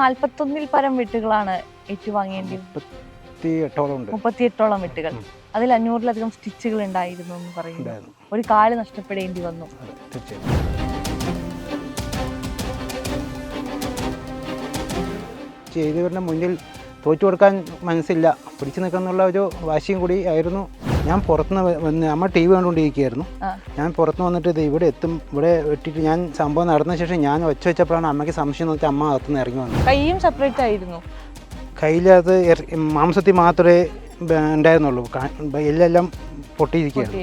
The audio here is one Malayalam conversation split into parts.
നാൽപ്പത്തൊന്നിൽ പരം വെട്ടുകളാണ് ഏറ്റുവാങ്ങേണ്ടി മുപ്പത്തിയെട്ടോളം വെട്ടുകൾ. അതിൽ അഞ്ഞൂറിലധികം സ്റ്റിച്ചുകൾ ഉണ്ടായിരുന്നു എന്ന് പറയുന്നു. ഒരു കാൽ നഷ്ടപ്പെടേണ്ടി വന്നു. ചെയ്തവരുടെ മുന്നിൽ തോറ്റു കൊടുക്കാൻ മനസ്സില്ല. പിടിച്ചു നിൽക്കാന്നുള്ള ഒരു വാശിയും കൂടി ആയിരുന്നു. ഞാൻ പുറത്തുനിന്ന് വന്ന് അമ്മ ടി വി കണ്ടുകൊണ്ടിരിക്കുകയായിരുന്നു. ഞാൻ പുറത്തുനിന്ന് വന്നിട്ട് ഇത് ഇവിടെ എത്തും ഇവിടെ വെട്ടിട്ട് ഞാൻ സംഭവം നടന്ന ശേഷം ഞാൻ ഒച്ച വെച്ചപ്പോഴാണ് അമ്മയ്ക്ക് സംശയം നോക്കി അമ്മ അകത്തുനിന്ന് ഇറങ്ങി വന്നത്. കൈയും സെപ്പറേറ്റ് ആയിരുന്നു. കയ്യിലത് മാംസത്തിൽ മാത്രമേ ഉണ്ടായിരുന്നുള്ളൂ. എല്ലാം പൊട്ടിയിരിക്കുകയാണ്.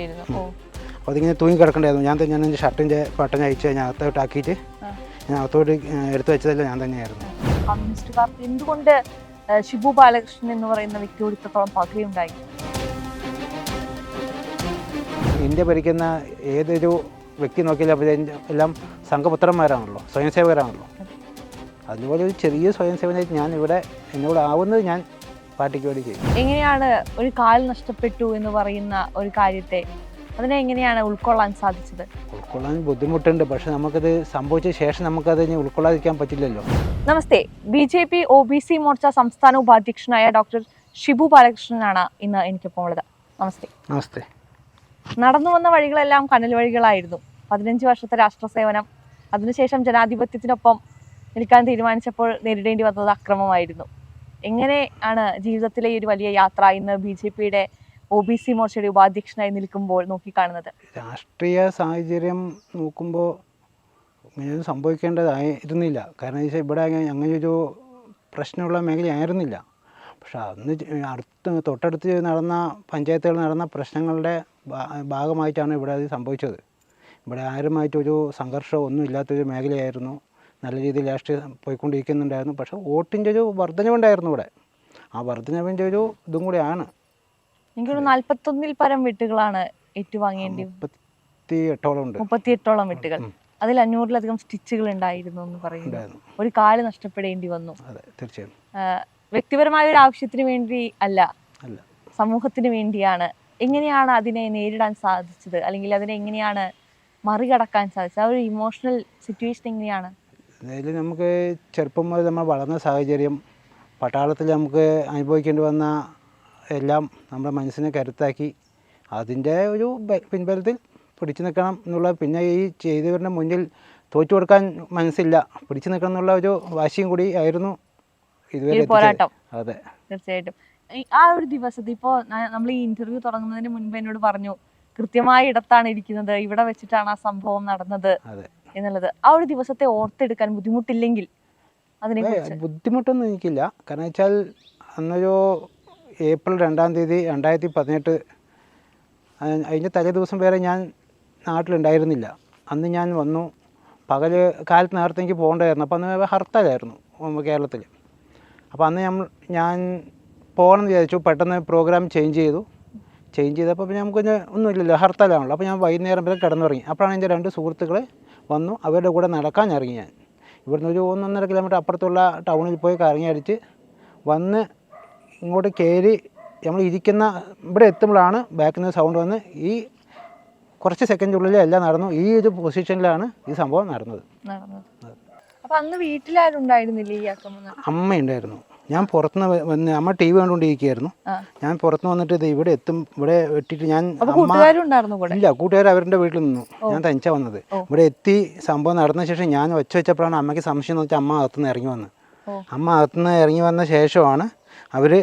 അപ്പോൾ അതിങ്ങനെ തൂങ്ങി കിടക്കണ്ടായിരുന്നു. ഞാൻ തന്നെ ഞാൻ എന്റെ ഷർട്ടിന്റെ ബട്ടൺ അയച്ച് ഞാൻ അകത്തോട്ട് ആക്കിയിട്ട് ഞാൻ അകത്തോട്ട് എടുത്തു വെച്ചതല്ല ഞാൻ തന്നെയായിരുന്നു. കമ്മ്യൂണിസ്റ്റുകാർക്ക് എന്തുകൊണ്ട് ശിബു ബാലകൃഷ്ണൻ എന്ന് പറയുന്ന വ്യക്തിയോട് ഇത്രത്തോളം പകയുണ്ടായി? ഇന്ത്യ ഭരിക്കുന്ന ഏതൊരു വ്യക്തി നോക്കിയാലും എല്ലാം സംഘപുത്രന്മാരാണല്ലോ സ്വയംസേവകരാണല്ലോ. അതുപോലെ ഒരു ചെറിയ സ്വയംസേവനായിട്ട് ഞാൻ ഇവിടെ എന്നോട് ആവുന്നത് ഞാൻ പാർട്ടിക്ക് വേണ്ടി ചെയ്യും. എങ്ങനെയാണ് ഒരു കാൽ നഷ്ടപ്പെട്ടു എന്ന് പറയുന്ന ഒരു കാര്യത്തെ അതിനെ എങ്ങനെയാണ് ഉൾക്കൊള്ളാൻ സാധിച്ചത്? ഉൾക്കൊള്ളാൻ ബുദ്ധിമുട്ടുണ്ട് പക്ഷെ നമുക്കത് സംഭവിച്ച ശേഷം നമുക്കത് ഇനി ഉൾക്കൊള്ളാതിരിക്കാൻ പറ്റില്ലല്ലോ. നമസ്തേ B J P O B C Morcha സംസ്ഥാന ഉപാധ്യക്ഷനായ ഡോക്ടർ ഷിബു ബാലകൃഷ്ണനാണ് ഇന്ന് എനിക്കൊപ്പം ഉള്ളത്. നമസ്തേ. നമസ്തേ. നടന്നു വന്ന വഴികളെല്ലാം കനൽ വഴികളായിരുന്നു പതിനഞ്ച് വർഷത്തെ രാഷ്ട്ര സേവനം അതിനുശേഷം ജനാധിപത്യത്തിനൊപ്പം നിൽക്കാൻ തീരുമാനിച്ചപ്പോൾ നേരിടേണ്ടി വന്നത് അക്രമമായിരുന്നു. എങ്ങനെ ആണ് ജീവിതത്തിലെ ഈ ഒരു വലിയ യാത്ര ഇന്ന് ബി ജെ പിയുടെ ഒ ബി സി മോർച്ചയുടെ ഉപാധ്യക്ഷനായി നിൽക്കുമ്പോൾ നോക്കിക്കാണുന്നത്? രാഷ്ട്രീയ സാഹചര്യം നോക്കുമ്പോൾ ഇങ്ങനെയൊന്നും സംഭവിക്കേണ്ടതായിരുന്നില്ല കാരണം വെച്ചാൽ ഇവിടെ അങ്ങനെ അങ്ങനെയൊരു പ്രശ്നമുള്ള മേഖലയായിരുന്നില്ല. പക്ഷെ അന്ന് അടുത്ത് തൊട്ടടുത്ത് നടന്ന പഞ്ചായത്തുകൾ നടന്ന പ്രശ്നങ്ങളുടെ ഭാഗമായിട്ടാണ് ഇവിടെ അത് സംഭവിച്ചത്. ഇവിടെ ആരുമായിട്ടൊരു സംഘർഷമോ ഒന്നും ഇല്ലാത്തൊരു മേഖലയായിരുന്നു. നല്ല രീതിയിൽ രാഷ്ട്രീയം പോയിക്കൊണ്ടിരിക്കുന്നുണ്ടായിരുന്നു. പക്ഷേ വോട്ടിന്റെ ഒരു വർധനവുണ്ടായിരുന്നു ഇവിടെ. ആ വർധനവിന്റെ ഒരു ഇതും കൂടിയാണ്. എനിക്കൊരു നാൽപ്പത്തൊന്നിൽ പരം വീട്ടുകളാണ് ഏറ്റുവാങ്ങേണ്ടി മുപ്പത്തി എട്ടോളം ഉണ്ട്. മുപ്പത്തിയെട്ടോളം വെട്ടുകൾ. അതിൽ അഞ്ഞൂറിലധികം സ്റ്റിച്ചുകൾ ഉണ്ടായിരുന്നു എന്ന് പറയുന്നു. ഒരു കാൽ നഷ്ടപ്പെടേണ്ടി വന്നു. തീർച്ചയായും. വ്യക്തിപരമായ ഒരു ആവശ്യത്തിന് വേണ്ടി അല്ല. സമൂഹത്തിന് വേണ്ടിയാണ് എങ്ങനെയാണ് അതിനെ നേരിടാൻ സാധിച്ചത്? അല്ലെങ്കിൽ അതിനെ എങ്ങനെയാണ് മറികടക്കാൻ സാധിച്ചത്? ആ ഒരു ഇമോഷണൽ സിറ്റുവേഷൻ എങ്ങനെയാണ്? അതായത് നമുക്ക് ചെറുപ്പം മുതൽ നമ്മൾ വളർന്ന സാഹചര്യം പട്ടാളത്തിൽ നമുക്ക് അനുഭവിക്കേണ്ടി വന്ന എല്ലാം നമ്മുടെ മനസ്സിനെ കരുത്താക്കി അതിന്റെ ഒരു പിൻബലത്തിൽ പിടിച്ചു നിൽക്കണം എന്നുള്ള പിന്നെ ഈ ചെയ്തവരുടെ മുന്നിൽ തോറ്റു കൊടുക്കാൻ മനസ്സില്ല പിടിച്ചു നിൽക്കണം എന്നുള്ള ഒരു വാശിയും കൂടി ആയിരുന്നു ഇതുവരെ പോരാട്ടം. അതെ. തീർച്ചയായിട്ടും. ആ ഒരു ദിവസത്തിൽ ഇപ്പോൾ നമ്മൾ ഈ ഇന്റർവ്യൂ തുടങ്ങുന്നതിന് മുൻപ് എന്നോട് പറഞ്ഞു കൃത്യമായ ഇടത്താണ് ഇരിക്കുന്നത് ഇവിടെ വെച്ചിട്ടാണ് ആ സംഭവം നടന്നത് എന്നുള്ളത്. ആ ഒരു ദിവസത്തെ ഓർത്തെടുക്കാൻ ബുദ്ധിമുട്ടില്ലെങ്കിൽ അതിനെ ബുദ്ധിമുട്ടൊന്നും എനിക്കില്ല. കാരണം വെച്ചാൽ അന്നൊരു ഏപ്രിൽ രണ്ടാം തീയതി രണ്ടായിരത്തി പതിനെട്ട് അതിന്റെ തലേ ദിവസം വരെ ഞാൻ നാട്ടിലുണ്ടായിരുന്നില്ല. അന്ന് ഞാൻ വന്നു. പകൽ കാലത്ത് നേരത്തെ എനിക്ക് പോകേണ്ടതായിരുന്നു. അപ്പോൾ അന്ന് ഹർത്താലായിരുന്നു കേരളത്തിൽ. അപ്പോൾ അന്ന് നമ്മൾ ഞാൻ പോകണമെന്ന് വിചാരിച്ചു. പെട്ടെന്ന് പ്രോഗ്രാം ചേഞ്ച് ചെയ്തു. ചേഞ്ച് ചെയ്തപ്പോൾ പിന്നെ നമുക്കൊന്ന് ഒന്നുമില്ലല്ലോ. ഹർത്താലാണല്ലോ. അപ്പോൾ ഞാൻ വൈകുന്നേരം വരെ കിടന്നുറങ്ങി. അപ്പോഴാണ് എന്റെ രണ്ട് സുഹൃത്തുക്കൾ വന്നു. അവരുടെ കൂടെ നടക്കാൻ ഇറങ്ങി ഞാൻ. ഇവിടുന്ന് ഒരു ഒന്നൊന്നര കിലോമീറ്റർ അപ്പുറത്തുള്ള ടൗണിൽ പോയി കറങ്ങി അടിച്ച് വന്ന് ഇങ്ങോട്ട് കയറി നമ്മൾ ഇരിക്കുന്ന ഇവിടെ എത്തുമ്പോഴാണ് ബാക്കിൽ നിന്ന് സൗണ്ട് വന്ന് ഈ കുറച്ച് സെക്കൻഡുള്ളിൽ എല്ലാം നടന്നു. ഈ ഒരു പൊസിഷനിലാണ് ഈ സംഭവം നടന്നത്. അന്ന് വീട്ടിലാരും ഉണ്ടായിരുന്നില്ല ഈ ആക്രമണം അമ്മയുണ്ടായിരുന്നു. ഞാൻ പുറത്തുനിന്ന് വന്ന് അമ്മ ടി വി കണ്ടുകൊണ്ടിരിക്കുകയായിരുന്നു. ഞാൻ പുറത്തുനിന്ന് വന്നിട്ട് ഇത് ഇവിടെ എത്തും ഇവിടെ എത്തിയിട്ട് ഞാൻ ഇല്ല കൂട്ടുകാർ അവരുടെ വീട്ടിൽ നിന്നു. ഞാൻ തനിച്ചാ വന്നത്. ഇവിടെ എത്തി സംഭവം നടന്ന ശേഷം ഞാൻ ഒച്ച വെച്ചപ്പോഴാണ് അമ്മയ്ക്ക് സംശയം എന്ന് വെച്ചാൽ അമ്മ അകത്തുനിന്ന് ഇറങ്ങി വന്നത് അമ്മ അകത്തുനിന്ന് ഇറങ്ങി വന്ന ശേഷമാണ് അവർ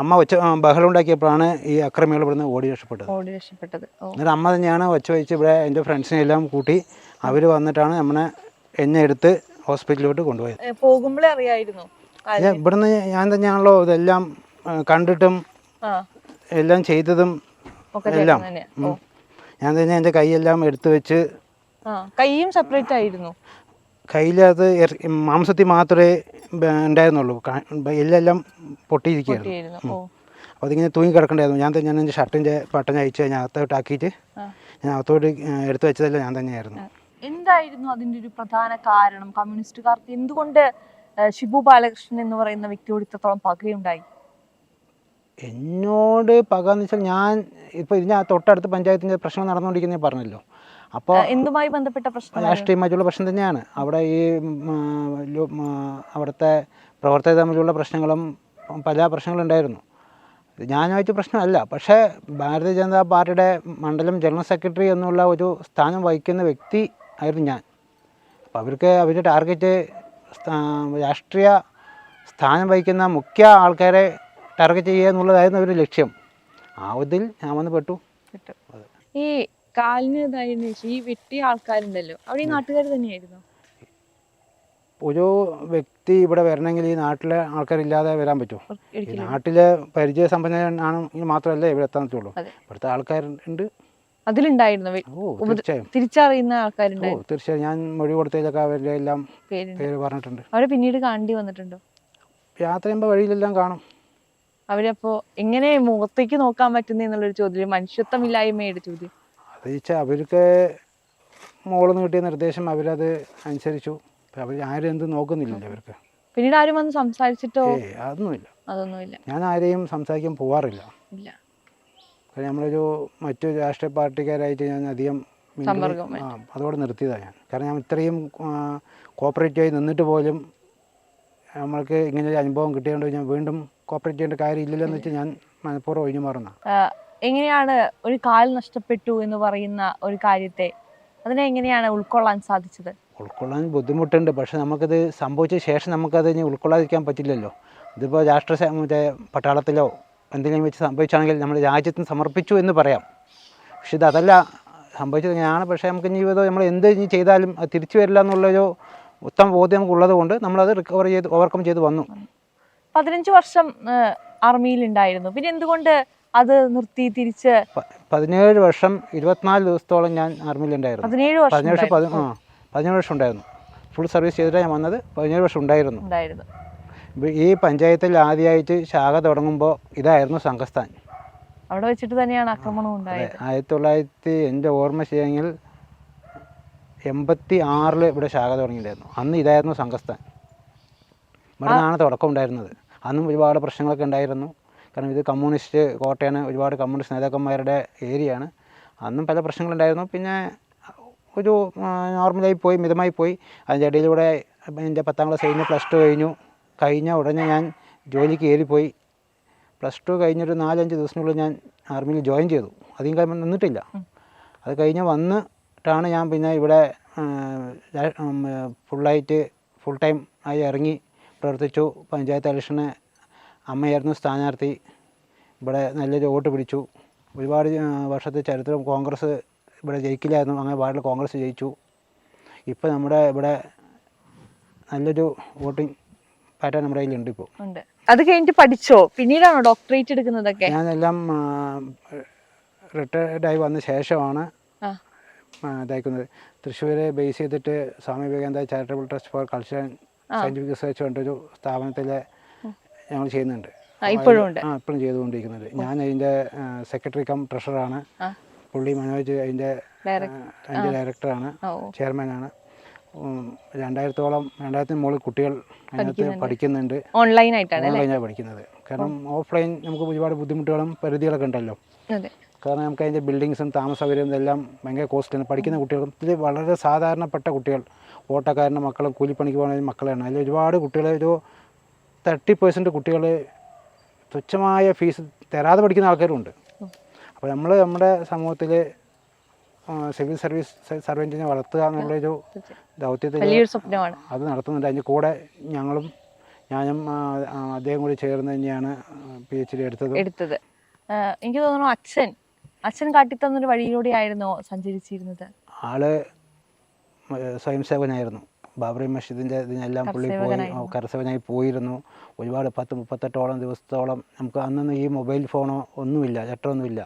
അമ്മ ഒച്ച ബഹളം ഉണ്ടാക്കിയപ്പോഴാണ് ഈ അക്രമികൾ ഇവിടുന്ന് ഓടി രക്ഷപ്പെട്ടത്. ഓടി രക്ഷപ്പെട്ടത്. എന്നിട്ട് അമ്മ തന്നെയാണ് ഒച്ച വെച്ച് ഇവിടെ എന്റെ ഫ്രണ്ട്സിനെ എല്ലാം കൂട്ടി അവർ വന്നിട്ടാണ് നമ്മളെ എന്നെ എടുത്ത് ഹോസ്പിറ്റലിലോട്ട് കൊണ്ടുപോയത്. പോകുമ്പോഴേ അറിയായിരുന്നു. ഇവിടുന്ന് ഞാൻ തന്നെയാണല്ലോ ഇതെല്ലാം കണ്ടിട്ടും എല്ലാം ചെയ്തതും എല്ലാം. ഞാൻ തന്നെ എന്റെ കൈയെല്ലാം എടുത്തു വെച്ച് കൈയും സെപ്പറേറ്റ് ആയിരുന്നു. കയ്യിലത് മാംസത്തിൽ മാത്രമേ ഉണ്ടായിരുന്നുള്ളൂ. എല്ലാം എല്ലെല്ലാം പൊട്ടിയിരിക്കുകയായിരുന്നു. അപ്പോൾ അതിങ്ങനെ തൂങ്ങി കിടക്കണ്ടായിരുന്നു. ഞാൻ തന്നെ എന്റെ ഷർട്ടിന്റെ പട്ടൻ അയച്ച് ഞാൻ അകത്തോട്ട് ആക്കിയിട്ട്. ഞാൻ അകത്തോട്ട് എടുത്തു വെച്ചതെല്ലാം ഞാൻ തന്നെയായിരുന്നു. എന്തായിരുന്നു അതിന്റെ ഒരു പ്രധാന കാരണം? കമ്മ്യൂണിസ്റ്റുകാർക്ക് എന്തുകൊണ്ട് ഷിബു ബാലകൃഷ്ണൻ എന്ന് പറയുന്ന വ്യക്തിയോട് ഇത്രത്തോളം പകയുണ്ടായി. എന്നോട് പക എന്ന് വെച്ചാൽ ഞാൻ ഇപ്പൊ ഇതിന് തൊട്ടടുത്ത പഞ്ചായത്തിന്റെ പ്രശ്നം നടന്നുകൊണ്ടിരിക്കുന്നത് പറഞ്ഞല്ലോ. അപ്പോൾ എന്തുമായി ബന്ധപ്പെട്ട പ്രശ്നം? രാഷ്ട്രീയമായിട്ടുള്ള പ്രശ്നം തന്നെയാണ്. അവിടെ ഈ അവിടുത്തെ പ്രവർത്തകർ തമ്മിലുള്ള പ്രശ്നങ്ങളും പല പ്രശ്നങ്ങളുണ്ടായിരുന്നു. ഇത് ഞാനുമായിട്ട് പ്രശ്നമല്ല. പക്ഷേ ഭാരതീയ ജനതാ പാർട്ടിയുടെ മണ്ഡലം ജനറൽ സെക്രട്ടറി എന്നുള്ള ഒരു സ്ഥാനം വഹിക്കുന്ന വ്യക്തി ആയിരുന്നു ഞാൻ. അപ്പോൾ അവർക്ക് അവരുടെ ടാർഗറ്റ് രാഷ്ട്രീയ സ്ഥാനം വഹിക്കുന്ന മുഖ്യ ആൾക്കാരെ ടാർഗറ്റ് ചെയ്യുക എന്നുള്ളതായിരുന്നു അവരുടെ ലക്ഷ്യം. ആ ഇതിൽ ഞാൻ വന്ന് പെട്ടു. ഈ കാലിന് ഈ വെട്ടിയ ആൾക്കാരുണ്ടല്ലോ അവിടെ ഈ നാട്ടുകാർ തന്നെയായിരുന്നു? ഒരു വ്യക്തി ഇവിടെ വരണമെങ്കിൽ ഈ നാട്ടിലെ ആൾക്കാരില്ലാതെ വരാൻ പറ്റുമോ? ഈ പരിചയ നാട്ടിലെ പരിചയസമ്പന്നനാണെങ്കിൽ മാത്രമല്ലേ ഇവിടെ എത്താൻ പറ്റുള്ളൂ. ഇവിടുത്തെ ആൾക്കാരുണ്ട്. അതിലുണ്ടായിരുന്നു. തിരിച്ചറിയുന്ന ആൾക്കാരുണ്ടായിരുന്നു. തീർച്ചയായും. ഞാൻ മൊഴി കൊടുത്തതിലൊക്കെ അവരുടെ എല്ലാം പേര് പറഞ്ഞിട്ടുണ്ട്. അവരെ പിന്നീട് കാണേണ്ടി വന്നിട്ടുണ്ടോ? യാത്ര ചെയ്യുമ്പോൾ വഴിയിലെല്ലാം കാണും. അവരപ്പോ എങ്ങനെ മുഖത്തേക്ക് നോക്കാൻ പറ്റുന്ന എന്നുള്ളൊരു ചോദ്യം മനുഷ്യത്വമില്ലായ്മയുടെ ചോദ്യം. അത് ചോദിച്ചാൽ അവർക്ക് മോളിൽ നിന്ന് കിട്ടിയ നിർദ്ദേശം അവരത് അനുസരിച്ചു. അവർ ആരും എന്ത് നോക്കുന്നില്ലല്ലോ അവർക്ക് പിന്നീട് ആരും വന്ന് സംസാരിച്ചിട്ടോ? അതൊന്നുമില്ല. അതൊന്നുമില്ല. ഞാൻ ആരെയും സംസാരിക്കാൻ പോവാറില്ല. ഇല്ല. കാരണം നമ്മളൊരു മറ്റു രാഷ്ട്രീയ പാർട്ടിക്കാരായിട്ട് ഞാൻ അധികം സമ്പർക്കം ആ അതോടെ നിർത്തിയതാണ് ഞാൻ. കാരണം ഞാൻ ഇത്രയും കോപ്പറേറ്റീവായി നിന്നിട്ട് പോലും നമ്മൾക്ക് ഇങ്ങനെ ഒരു അനുഭവം കിട്ടിയതുകൊണ്ട് ഞാൻ വീണ്ടും കോപ്പറേറ്റ് ചെയ്യേണ്ട കാര്യമില്ലല്ലോ എന്ന് വെച്ച് ഞാൻ മനഃപൂർവം ഒഴിഞ്ഞു മാറുന്ന എങ്ങനെയാണ് ഒരു കാൽ നഷ്ടപ്പെട്ടു എന്ന് പറയുന്ന ഒരു കാര്യത്തെ അതിനെ എങ്ങനെയാണ് ഉൾക്കൊള്ളാൻ സാധിച്ചത്? ഉൾക്കൊള്ളാൻ ബുദ്ധിമുട്ടുണ്ട്. പക്ഷെ നമുക്കത് സംഭവിച്ച ശേഷം നമുക്കത് ഇനി ഉൾക്കൊള്ളാതിരിക്കാൻ പറ്റില്ലല്ലോ. ഇതിപ്പോൾ രാഷ്ട്ര മറ്റേ പട്ടാളത്തിലോ എന്തെങ്കിലും വെച്ച് സംഭവിച്ചാണെങ്കിൽ നമ്മൾ രാജ്യത്തിന് സമർപ്പിച്ചു എന്ന് പറയാം. പക്ഷെ ഇത് അതല്ല. സംഭവിച്ചത് ഞാനാണ് പക്ഷേ നമുക്ക് ഇനി ഇത് നമ്മൾ എന്ത് ഇനി ചെയ്താലും അത് തിരിച്ചു വരില്ല എന്നുള്ളൊരു ഉത്തമ ബോധ്യം നമുക്ക് ഉള്ളത് കൊണ്ട് നമ്മളത് റിക്കവർ ചെയ്ത് ഓവർകം ചെയ്ത് വന്നു. പതിനഞ്ച് വർഷം ആർമിയിൽ ഉണ്ടായിരുന്നു. പിന്നെ എന്തുകൊണ്ട് അത് നിർത്തി തിരിച്ച്? പതിനേഴ് വർഷം ഇരുപത്തിനാല് ദിവസത്തോളം ഞാൻ ആർമിയിൽ ഉണ്ടായിരുന്നു. പതിനേഴ് വർഷം പതിനേഴ് വർഷം ഉണ്ടായിരുന്നു. ഫുൾ സർവീസ് ചെയ്തിട്ടാണ് ഞാൻ വന്നത്. പതിനേഴ് വർഷം ഉണ്ടായിരുന്നു. ഉണ്ടായിരുന്നു. ഈ പഞ്ചായത്തിൽ ആദ്യമായിട്ട് ശാഖ തുടങ്ങുമ്പോൾ ഇതായിരുന്നു സംഘസ്ഥാൻ. അവിടെ വെച്ചിട്ട് തന്നെയാണ് ആക്രമണം ഉണ്ടായത്. ആയിരത്തി തൊള്ളായിരത്തി എന്റെ ഓർമ്മ ശരിയെങ്കിൽ എൺപത്തി ആറിൽ ഇവിടെ ശാഖ തുടങ്ങിയിട്ടുണ്ടായിരുന്നു. അന്ന് ഇതായിരുന്നു സംഘസ്ഥാൻ. ഇവിടെ നിന്നാണ് തുടക്കം ഉണ്ടായിരുന്നത്. അന്നും ഒരുപാട് പ്രശ്നങ്ങളൊക്കെ ഉണ്ടായിരുന്നു. കാരണം ഇത് കമ്മ്യൂണിസ്റ്റ് കോട്ടയാണ് ഒരുപാട് കമ്മ്യൂണിസ്റ്റ് നേതാക്കന്മാരുടെ ഏരിയയാണ്. അന്നും പല പ്രശ്നങ്ങളുണ്ടായിരുന്നു. പിന്നെ ഒരു നോർമലായി പോയി മിതമായി പോയി. അതിന്റെ ഇടയിലൂടെ എന്റെ പത്താം ക്ലാസ് കഴിഞ്ഞ് പ്ലസ് ടു കഴിഞ്ഞു. കഴിഞ്ഞ ഉടനെ ഞാൻ ജോലിക്ക് കയറിപ്പോയി. പ്ലസ് ടു കഴിഞ്ഞൊരു നാലഞ്ച് ദിവസത്തിനുള്ളിൽ ഞാൻ ആർമിയിൽ ജോയിൻ ചെയ്തു. അധികം കാലം നിന്നിട്ടില്ല. അത് കഴിഞ്ഞ് വന്നിട്ടാണ് ഞാൻ പിന്നെ ഇവിടെ ഫുള്ളായിട്ട് ഫുൾ ടൈം ആയി ഇറങ്ങി പ്രവർത്തിച്ചു. പഞ്ചായത്ത് ഇലക്ഷന് അമ്മയായിരുന്നു സ്ഥാനാർത്ഥി. ഇവിടെ നല്ലൊരു വോട്ട് പിടിച്ചു. ഒരുപാട് വർഷത്തെ ചരിത്രം കോൺഗ്രസ് ഇവിടെ ജയിക്കില്ലായിരുന്നു. അങ്ങനെ വാർഡിൽ കോൺഗ്രസ് ജയിച്ചു. ഇപ്പോൾ നമ്മുടെ ഇവിടെ നല്ലൊരു വോട്ടിംഗ് പാറ്റേൺ നമ്മുടെ കയ്യിലുണ്ട് ഇപ്പോൾ ഉണ്ട്. അത് കഴിഞ്ഞിട്ട് പഠിച്ചോ? പിന്നീടാണോ ഡോക്ടറേറ്റ് എടുക്കുന്നതൊക്കെ? ഞാനെല്ലാം റിട്ടയർഡായി വന്ന ശേഷമാണ് ഇതായിക്കുന്നത് തൃശ്ശൂരെ ബേസ് ചെയ്തിട്ട് Swami Vivekananda charitable trust for culture scientific research പറഞ്ഞൊരു സ്ഥാപനത്തിലെ ഞങ്ങൾ ചെയ്യുന്നുണ്ട്. ഇപ്പോഴും ഇപ്പോഴും ചെയ്തുകൊണ്ടിരിക്കുന്നത്. ഞാൻ അതിന്റെ സെക്രട്ടറി കം ട്രഷറാണ് പുള്ളി മനോജ് അതിന്റെ അതിന്റെ ഡയറക്ടറാണ് ചെയർമാനാണ് രണ്ടായിരത്തോളം രണ്ടായിരത്തിന് മുകളിൽ കുട്ടികൾ അതിനകത്ത് പഠിക്കുന്നുണ്ട്. ഓൺലൈനായിട്ടാണ് ഓൺലൈനാണ് പഠിക്കുന്നത്. കാരണം ഓഫ്ലൈൻ നമുക്ക് ഒരുപാട് ബുദ്ധിമുട്ടുകളും പരിധികളൊക്കെ ഉണ്ടല്ലോ. കാരണം നമുക്ക് അതിന്റെ ബിൽഡിങ്സും താമസ സൗകര്യവും ഇതെല്ലാം ഭയങ്കര കോസ്റ്റ്ലിയാണ് പഠിക്കുന്ന കുട്ടികളും ഇത് വളരെ സാധാരണപ്പെട്ട കുട്ടികൾ. ഓട്ടക്കാരന്റെ മക്കളും കൂലിപ്പണിക്ക് പോകുന്ന മക്കളാണ് അതിൽ ഒരുപാട് കുട്ടികളെ ഒരു തേർട്ടി പേഴ്സന്റ് കുട്ടികൾ തുച്ഛമായ ഫീസ് തരാതെ പഠിക്കുന്ന ആൾക്കാരും ഉണ്ട് അപ്പോൾ നമ്മൾ നമ്മുടെ സമൂഹത്തിൽ സിവിൽ സർവീസ് സർവന്റിനെ വളർത്തുക എന്നുള്ളൊരു ദൗത്യത്തിൽ അത് നടത്തുന്നുണ്ട്. അതിന്റെ കൂടെ ഞങ്ങളും ഞാനും അദ്ദേഹം കൂടി ചേർന്ന് തന്നെയാണ് പി എച്ച് ഡി എടുത്തത്. എടുത്തത് എനിക്ക് തോന്നുന്നു അച്ഛൻ അച്ഛൻ കാട്ടിത്തന്നൊരു വഴിയിലൂടെ ആയിരുന്നു സഞ്ചരിച്ചിരുന്നത്. ആൾ സ്വയം സേവനായിരുന്നു. ബാബറി മസ്ജിദിന്റെ ഇതിനെല്ലാം പുള്ളി പോയി കരസവനായി കരസേവനായി പോയിരുന്നു. ഒരുപാട് പത്ത് മുപ്പത്തെട്ടോളം ദിവസത്തോളം നമുക്ക് അന്നൊന്നും ഈ മൊബൈൽ ഫോണോ ഒന്നുമില്ല ലെറ്ററൊന്നുമില്ല.